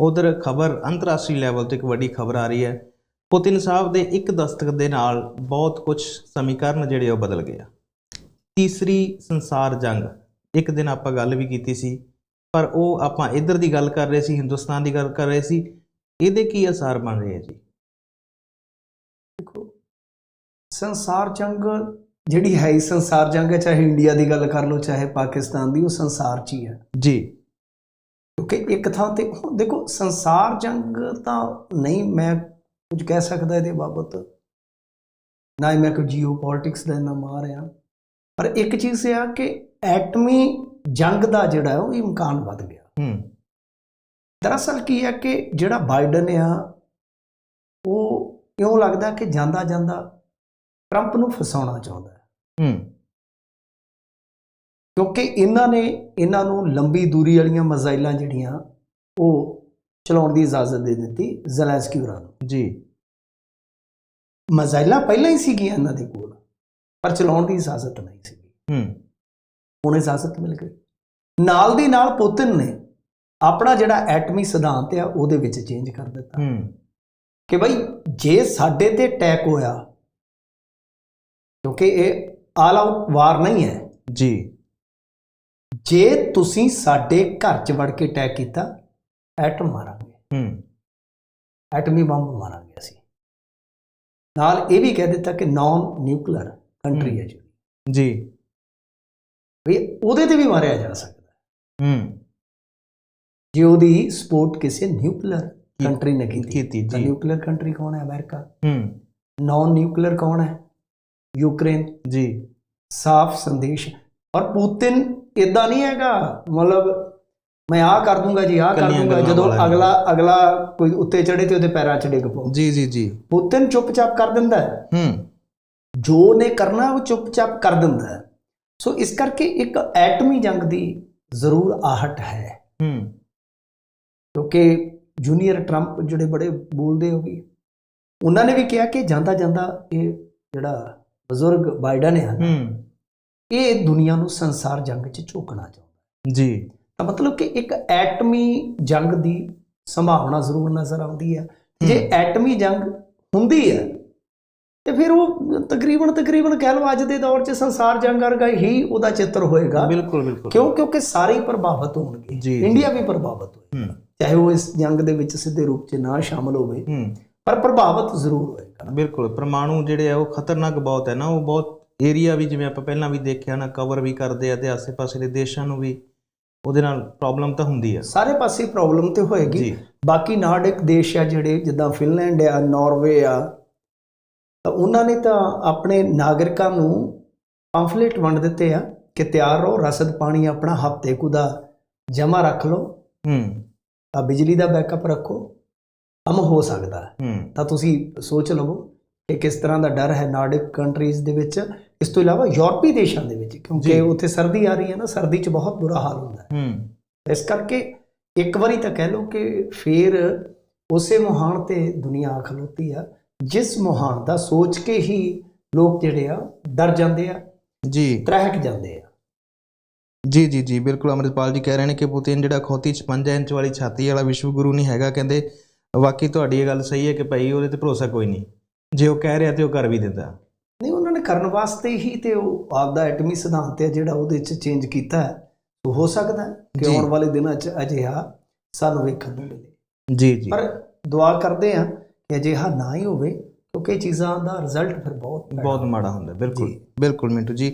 ਉਧਰ ਖਬਰ ਅੰਤਰਰਾਸ਼ਟਰੀ ਲੈਵਲ ਤੇ ਇੱਕ ਵੱਡੀ ਖਬਰ ਆ ਰਹੀ ਹੈ। ਪੁਤਿਨ ਸਾਹਿਬ ਦੇ ਇੱਕ ਦਸਤਕ ਦੇ ਨਾਲ ਬਹੁਤ ਕੁਝ ਸਮੀਕਰਨ ਜਿਹੜੇ ਉਹ ਬਦਲ ਗਏ ਆ। ਤੀਸਰੀ ਸੰਸਾਰ ਜੰਗ। ਇੱਕ ਦਿਨ ਆਪਾਂ ਗੱਲ ਵੀ ਕੀਤੀ ਸੀ ਪਰ ਉਹ ਆਪਾਂ ਇੱਧਰ ਦੀ ਗੱਲ ਕਰ ਰਹੇ ਸੀ ਹਿੰਦੁਸਤਾਨ ਦੀ ਗੱਲ ਕਰ ਰਹੇ ਸੀ। ਇਹਦੇ ਕੀ ਅਸਰ ਬਣ ਰਹੇ ਆ ਜੀ? ਦੇਖੋ ਸੰਸਾਰ ਜੰਗ ਜਿਹੜੀ ਹੈ ਹੀ ਸੰਸਾਰ ਜੰਗ ਹੈ ਚਾਹੇ ਇੰਡੀਆ ਦੀ ਗੱਲ ਕਰ ਲਓ ਚਾਹੇ ਪਾਕਿਸਤਾਨ ਦੀ ਉਹ ਸੰਸਾਰ 'ਚ ਹੀ ਹੈ। ਜੀ। ਕਿਉਂਕਿ ਇੱਕ ਥਾਂ ਤੇ ਹੁਣ ਦੇਖੋ ਸੰਸਾਰ ਜੰਗ ਤਾਂ ਨਹੀਂ ਮੈਂ ਕੁਝ ਕਹਿ ਸਕਦਾ ਇਹਦੇ ਬਾਬਤ। ਨਾ ਹੀ ਮੈਂ ਕੋਈ ਜੀਓ ਪੋਲਿਟਿਕਸ ਦਾ ਇੰਨਾ ਮਾਰ ਆ ਪਰ ਇੱਕ ਚੀਜ਼ ਇਹ ਆ ਕਿ ਐਟਮੀ ਜੰਗ ਦਾ ਜਿਹੜਾ ਉਹ ਇਮਕਾਨ ਵੱਧ ਗਿਆ। ਹੂੰ। ਦਰਅਸਲ ਕੀ ਹੈ ਕਿ ਜਿਹੜਾ ਬਾਈਡਨ ਆ ਉਹ ਇਉਂ ਲੱਗਦਾ ਕਿ ਜਾਂਦਾ ਜਾਂਦਾ ਟਰੰਪ ਨੂੰ ਫਸਾਉਣਾ ਚਾਹੁੰਦਾ ਹੈ। ਹੂੰ। ਕਿਉਂਕਿ ਇਹਨਾਂ ਨੇ ਇਹਨਾਂ ਨੂੰ ਲੰਬੀ ਦੂਰੀ ਵਾਲੀਆਂ ਮਜ਼ਾਈਲਾਂ ਜਿਹੜੀਆਂ ਉਹ ਚਲਾਉਣ ਦੀ ਇਜਾਜ਼ਤ ਦੇ ਦਿੱਤੀ ਜ਼ੈਲੈਂਸਕੀ ਹੋਰਾਂ ਨੂੰ। ਜੀ। ਮਜ਼ਾਈਲਾਂ ਪਹਿਲਾਂ ਹੀ ਸੀਗੀਆਂ ਇਹਨਾਂ ਦੇ ਕੋਲ ਪਰ ਚਲਾਉਣ ਦੀ ਇਜਾਜ਼ਤ ਨਹੀਂ ਸੀ ਹੂੰ। ਹੁਣ ਇਜਾਜ਼ਤ ਮਿਲ ਗਈ। ਨਾਲ ਦੀ ਨਾਲ ਪੁਤਿਨ ਨੇ ਆਪਣਾ ਜਿਹੜਾ ਐਟਮੀ ਸਿਧਾਂਤ ਆ ਉਹਦੇ ਵਿੱਚ ਚੇਂਜ ਕਰ ਦਿੱਤਾ। ਹੂੰ। ਕਿ ਭਾਈ ਜੇ ਸਾਡੇ ਤੇ ਅਟੈਕ ਹੋਇਆ ਕਿਉਂਕਿ ਇਹ ਆਲ ਆਊਟ ਵਾਰ ਨਹੀਂ ਹੈ। ਜੀ। ਜੇ ਤੁਸੀਂ ਸਾਡੇ ਘਰ 'ਚ ਵੜ ਕੇ ਅਟੈਕ ਕੀਤਾ ਐਟਮ ਮਾਰਾਂਗੇ। ਹੂੰ। ਐਟਮੀ ਬੰਬ ਮਾਰਾਂਗੇ ਅਸੀਂ। ਨਾਲ ਇਹ ਵੀ ਕਹਿ ਦਿੱਤਾ ਕਿ ਨਾਨ ਨਿਊਕਲੀਅਰ ਕੰਟਰੀ ਹੈ। ਜੀ ਜੀ। ਵੀ ਉਹਦੇ ਤੇ ਵੀ ਮਾਰਿਆ ਜਾ ਸਕਦਾ ਹੈ। ਹੂੰ। ਜੇ ਉਹਦੀ ਸਪੋਰਟ ਕਿਸੇ ਨਿਊਕਲੀਅਰ ਕੰਟਰੀ ਨੇ ਕੀਤੀ। ਤਾਂ ਜੀ। ਨਿਊਕਲੀਅਰ ਕੰਟਰੀ ਕੌਣ ਹੈ ਅਮਰੀਕਾ? ਹੂੰ। ਨਾਨ ਨਿਊਕਲੀਅਰ ਕੌਣ ਹੈ? ਯੂਕਰੇਨ। ਜੀ। ਸਾਫ਼ ਸੰਦੇਸ਼। ਔਰ ਪੁਤਿਨ ਇਦਾਂ ਨਹੀਂ ਹੈਗਾ? ਮਤਲਬ ਮੈਂ ਆਹ ਕਰ ਦੂੰਗਾ ਜੀ ਆਹ ਕਰ ਦੂੰਗਾ। ਜਦੋਂ। ਅਗਲਾ ਅਗਲਾ ਕੋਈ ਉੱਤੇ ਚੜੇ ਤੇ ਉਹਦੇ ਪੈਰਾਂ 'ਚ ਡਿੱਗ ਪਓ ਜੀ ਜੀ ਜੀ। ਪੁਤਿਨ ਚੁੱਪਚਾਪ ਕਰ ਦਿੰਦਾ ਹੈ। ਹੂੰ। ਜੋ ਨੇ ਕਰਨਾ ਉਹ ਚੁੱਪਚਾਪ ਕਰ ਦਿੰਦਾ ਹੈ। ਸੋ ਇਸ ਕਰਕੇ ਇੱਕ ਐਟਮੀ ਜੰਗ ਦੀ ਜ਼ਰੂਰ ਆਹਟ ਹੈ। ਹੂੰ। ਕਿਉਂਕਿ ਜੂਨੀਅਰ ਟਰੰਪ ਜਿਹੜੇ ਬੜੇ ਬੋਲਦੇ ਹੋ ਗਏ ਉਹਨਾਂ ਨੇ ਵੀ ਕਿਹਾ ਕਿ ਜਾਂਦਾ ਜਾਂਦਾ ਇਹ ਜਿਹੜਾ ਬਜ਼ੁਰਗ ਬਾਈਡਨ ਹੈ ਹੂੰ। ਇਹ ਦੁਨੀਆ ਨੂੰ ਸੰਸਾਰ ਜੰਗ 'ਚ ਝੋਕਣਾ ਚਾਹੁੰਦਾ ਜੀ। ਤਾਂ ਮਤਲਬ ਕਿ ਇੱਕ ਐਟਮੀ ਜੰਗ ਦੀ ਸੰਭਾਵਨਾ ਜ਼ਰੂਰ ਨਜ਼ਰ ਆਉਂਦੀ ਹੈ। ਜੇ। ਐਟਮੀ ਜੰਗ ਹੁੰਦੀ ਹੈ ਤੇ ਫਿਰ ਉਹ ਤਕਰੀਬਨ ਤਕਰੀਬਨ ਕਹਿ ਲਓ ਅੱਜ ਦੇ ਦੌਰ 'ਚ ਸੰਸਾਰ ਜੰਗ ਵਰਗਾ ਹੀ ਉਹਦਾ ਚਿੱਤਰ ਹੋਏਗਾ। ਬਿਲਕੁਲ ਬਿਲਕੁਲ। ਕਿਉਂ? ਕਿਉਂਕਿ ਸਾਰੇ ਹੀ ਪ੍ਰਭਾਵਿਤ ਹੋਣਗੇ। ਜੀ। ਇੰਡੀਆ ਵੀ ਪ੍ਰਭਾਵਿਤ ਹੋਏ ਹੂੰ। ਚਾਹੇ ਉਹ ਇਸ ਜੰਗ ਦੇ ਵਿੱਚ ਸਿੱਧੇ ਰੂਪ 'ਚ ਨਾ ਸ਼ਾਮਲ ਹੋਵੇ ਪਰ ਪ੍ਰਭਾਵਿਤ ਜ਼ਰੂਰ ਹੋਏਗਾ। ਬਿਲਕੁਲ ਪਰਮਾਣੂ ਜਿਹੜੇ ਆ ਉਹ ਖਤਰਨਾਕ ਬਹੁਤ ਹੈ ਨਾ ਉਹ ਬਹੁਤ ਏਰੀਆ ਵੀ ਜਿਵੇਂ ਆਪਾਂ ਪਹਿਲਾਂ ਵੀ ਦੇਖਿਆ ਨਾ ਕਵਰ ਵੀ ਕਰਦੇ ਆ ਤੇ ਆਸੇ-ਪਾਸੇ ਦੇ ਦੇਸ਼ਾਂ ਨੂੰ ਵੀ ਉਹਦੇ ਨਾਲ ਪ੍ਰੋਬਲਮ ਤਾਂ ਹੁੰਦੀ ਆ। ਸਾਰੇ ਪਾਸੇ ਪ੍ਰੋਬਲਮ ਤੇ ਹੋਏਗੀ। ਬਾਕੀ ਨਾਰਡਿਕ ਦੇਸ਼ ਆ ਜਿਹੜੇ ਜਿੱਦਾਂ ਫਿਨਲੈਂਡ ਆ ਨਾਰਵੇ ਆ ਤਾਂ ਉਹਨਾਂ ਨੇ ਤਾਂ ਆਪਣੇ ਨਾਗਰਿਕਾਂ ਨੂੰ ਪੰਫਲੇਟ ਵੰਡ ਦਿੱਤੇ ਆ ਕਿ ਤਿਆਰ ਰਹੋ ਰਸਦ ਪਾਣੀ ਆਪਣਾ ਹਫ਼ਤੇ ਕੁ ਦਾ ਜਮ੍ਹਾਂ ਰੱਖ ਲਓ। ਹੂੰ। ਆ ਬਿਜਲੀ ਦਾ ਬੈਕਅਪ ਰੱਖੋ। ਕੰਮ ਹੋ ਸਕਦਾ। ਤਾਂ ਤੁਸੀਂ ਸੋਚ ਲਵੋ ਕਿ ਕਿਸ ਤਰ੍ਹਾਂ ਦਾ ਡਰ ਹੈ ਨਾਰਡਿਕ ਕੰਟਰੀਜ਼ ਦੇ ਵਿੱਚ। ਇਸ ਤੋਂ ਇਲਾਵਾ ਯੂਰਪੀ ਦੇਸ਼ਾਂ ਦੇ ਵਿੱਚ। ਕਿਉਂਕਿ ਉੱਥੇ ਸਰਦੀ ਆ ਰਹੀ ਹੈ ਨਾ ਸਰਦੀ 'ਚ ਬਹੁਤ ਬੁਰਾ ਹਾਲ ਹੁੰਦਾ ਹੈ। ਹੂੰ। ਇਸ ਕਰਕੇ ਇੱਕ ਵਾਰੀ ਤਾਂ ਕਹਿ ਲਓ ਕਿ ਫੇਰ ਉਸੇ ਮੁਹਾਨ ਤੇ ਦੁਨੀਆ ਆ ਖਲੋਤੀ ਆ ਜਿਸ ਮੁਹਾਨ ਦਾ ਸੋਚ ਕੇ ਹੀ ਲੋਕ ਜਿਹੜੇ ਆ ਡਰ ਜਾਂਦੇ ਆ ਜੀ। ਤ੍ਰਹਿਕ ਜਾਂਦੇ ਆ। ਜੀ ਜੀ ਜੀ ਬਿਲਕੁਲ ਅਮਰਿਤਪਾਲ ਜੀ ਕਹਿ ਰਹੇ ਨੇ ਕਿ ਪੁਤਿਨ ਜਿਹੜਾ ਖੋਤੀ 56 ਇੰਚ ਵਾਲੀ ਛਾਤੀ ਵਾਲਾ ਵਿਸ਼ਵ ਗੁਰੂ ਨਹੀਂ ਹੈਗਾ ਕਹਿੰਦੇ ਵਾਕਈ ਤੁਹਾਡੀ ਇਹ ਗੱਲ ਸਹੀ ਹੈ ਕਿ ਭਾਈ ਉਹਦੇ ਤੇ ਭਰੋਸਾ ਕੋਈ ਨਹੀਂ। ਜੇ ਉਹ ਕਹਿ ਰਿਹਾ ਤੇ ਉਹ ਕਰ ਵੀ ਦਿੰਦਾ। ਕਰਨ ਵਾਸਤੇ ਹੀ ਤੇ ਉਹ ਆਪਦਾ ਐਟਮੀ ਸਿਧਾਂਤ ਹੈ ਜਿਹੜਾ ਉਹਦੇ 'ਚ ਚੇਂਜ ਕੀਤਾ ਹੈ। ਉਹ ਹੋ ਸਕਦਾ ਕਿ। ਆਉਣ ਵਾਲੇ ਦਿਨਾਂ 'ਚ ਅਜਿਹਾ ਸਾਨੂੰ ਵੇਖਣ ਨੂੰ ਮਿਲੇ। ਜੀ ਜੀ। ਪਰ ਦੁਆ ਕਰਦੇ ਆ ਕਿ ਅਜਿਹਾ ਨਾ ਹੀ ਹੋਵੇ ਕਿਉਂਕਿ ਚੀਜ਼ਾਂ ਦਾ ਰਿਜ਼ਲਟ ਫਿਰ ਬਹੁਤ ਬਹੁਤ ਮਾੜਾ ਹੁੰਦਾ। ਬਿਲਕੁਲ। ਬਿਲਕੁਲ ਮਿੰਟੂ ਜੀ।